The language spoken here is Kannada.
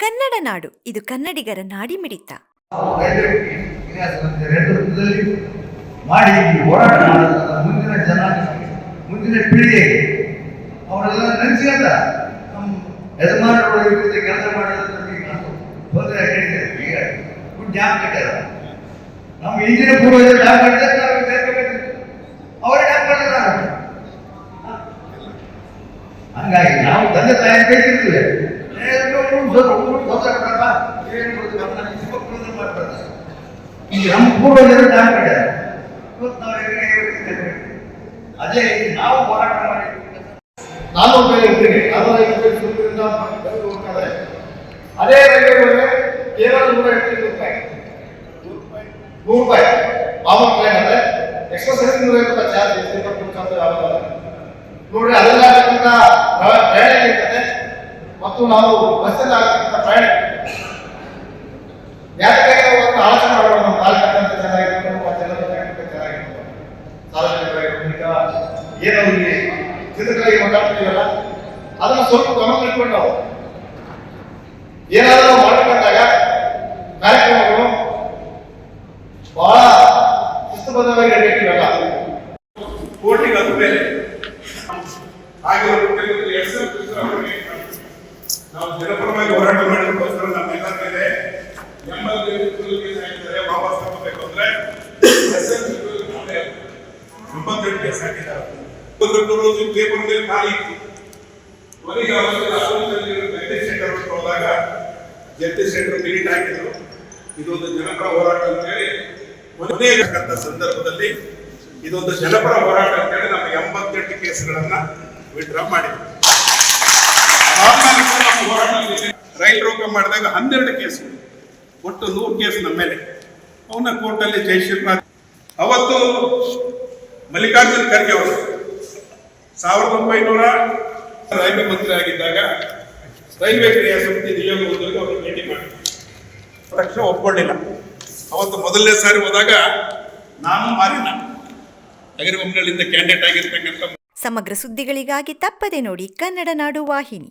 ಕನ್ನಡ ನಾಡು ಇದು ಕನ್ನಡಿಗರ ನಾಡಿ ಮಿಡಿತ ಅವರೆಲ್ಲ ನಮ್ಮ ರೀತಿ ನಾವು ಹಂಗಾಗಿ ನಾವು ತಂದೆ ತಾಯಿ ಬೇಕಿರ್ತೀವಿ ಈಗ ನಮ್ಮ ಪೂರ್ವಜರು ಕಟ್ಟಾರ ಇವತ್ತು ನಾವು ಹೆಂಗೆ ಹೇಳ್ತಿದ್ದೇವೆ? ಅದೇ ನಾವು ಹೋರಾಟ ಮಾಡಿ. ನಾನು ಇರ್ತೀನಿ ನಾನು ಐವತ್ತೈದು ಕಿಲೋಮೀಟರಿಂದ ಬೆಂಗಳೂರು ಹೋಗ್ತಾರೆ. ಅದೇ ರೈಲ್ವೆ ಕೇವಲ ನೂರ ಎಂಟೈದು ರೂಪಾಯಿ. ನೂರು ರೂಪಾಯಿ. ಮಾಮೂಲು ಟ್ರೈನ್ ಅದೇ ಎಕ್ಸ್ಪ್ರೆಸ್ ನೂರ ಐವತ್ತು ಚಾರ್ಜ್ ಯಾವಾಗ ನೋಡ್ರಿ, ಅದೆಲ್ಲ ಮತ್ತು ನಾವು ಬಸ್ಸಲ್ಲಿ ಆಗ್ತಕ್ಕಂಥ ಪ್ರಯಾಣ ಯಾತಕ್ಕಾಗಿ ಒಂದು ಆಲೋಚನೆ ಮಾಡೋಣ ನಮ್ಮ ತಾಲೂಕಂತ ಚೆನ್ನಾಗಿರ್ಬೇಕು ಮತ್ತು ಎಲ್ಲರ ಚೆನ್ನಾಗಿರ್ಬೇಕು ಸಾರ್ವಜನಿಕರಾಗಿರ್ಬೇಕು ಈಗ ಏನೋ ಇಲ್ಲಿ ಚಿತ್ರಕಲೆಗೆ ಮಾತಾಡ್ತೀವಲ್ಲ ಅದನ್ನ ಸ್ವಲ್ಪ ಗಮನ ಇಟ್ಕೊಂಡು ನಾವು. ಏನಾದರೂ ಮಾಡ್ಕೊಂಡಾಗ ಕಾರ್ಯಕ್ರಮಗಳು ಬಹಳ ಶಿಸ್ತುಬದ್ಧವಾಗಿ ನಡೀತೀವಲ್ಲ ಕೋಟಿಗೆ ಅದು ಬೇರೆ ನಾವು ಜನಪರವಾಗಿ ಹೋರಾಟ ಮಾಡೋದಕ್ಕೋಸ್ಕರ ನಮ್ಮೆಲ್ಲರ ಮೇಲೆ ಎಂಬತ್ತೈದು ಕೇಸ್ ಹಾಕಿದ್ದಾರೆ ವಾಪಸ್ ತಗೋಬೇಕು ಅಂದ್ರೆ ಕೇಸ್ ಹಾಕಿದ್ದಾರೆ ಒಂದು రోజు ಪೇಪರ್ ಮೇಲೆ ಖಾಲಿ. ಕೊನೆಗೆ ಅವರು ಹೋದಾಗ ಜಗದೀಶ್ ಸೆಂಟರ್ ಮಿಲಿಟ್ ಹಾಕಿದ್ರು. ಇದೊಂದು ಜನಪರ ಹೋರಾಟ ಅಂತ ಹೇಳಿ ಕೊನೆಯ ಸಂದರ್ಭದಲ್ಲಿ ಇದೊಂದು ಜನಪರ ಹೋರಾಟ ಅಂತ ಹೇಳಿ ನಮ್ಮ ಎಂಬತ್ತೆಂಟು ಕೇಸ್ಗಳನ್ನ ವಿಡ್ರಾ ಮಾಡಿದ್ವಿ ರೈಲ್ ರೋಕ ಮಾಡಿದಾಗ ಹನ್ನೆರಡು ಕೇಸು. ಒಟ್ಟು ನೂರು ಕೇಸ್ ನಮ್ಮ ಮೇಲೆ. ಅವನ ಕೋರ್ಟಲ್ಲಿ ಜಯಶೀಲ ಅವತ್ತು ಮಲ್ಲಿಕಾರ್ಜುನ್ ಖರ್ಗೆ ಅವರು ಸಾವಿರದ ಒಂಬೈನೂರ ರೈಲ್ವೆ ಮಂತ್ರಿ ಆಗಿದ್ದಾಗ ರೈಲ್ವೆ ಕ್ರಿಯಾ ಸಮಿತಿ ಅವರು ಭೇಟಿ ಮಾಡಿದ್ರು. ತಕ್ಷಣ ಒಪ್ಕೊಂಡಿಲ್ಲ. ಅವತ್ತು ಮೊದಲನೇ ಸಾರಿ ಹೋದಾಗ ನಾನು ಮಾರಿನ ಅಗರಿಬೊಮ್ಮನಹಳ್ಳಿಯಿಂದ ಕ್ಯಾಂಡಿಡೇಟ್ ಆಗಿರ್ತಕ್ಕಂಥ ಸಮಗ್ರ ಸುದ್ದಿಗಳಿಗಾಗಿ ತಪ್ಪದೆ ನೋಡಿ ಕನ್ನಡ ನಾಡು ವಾಹಿನಿ.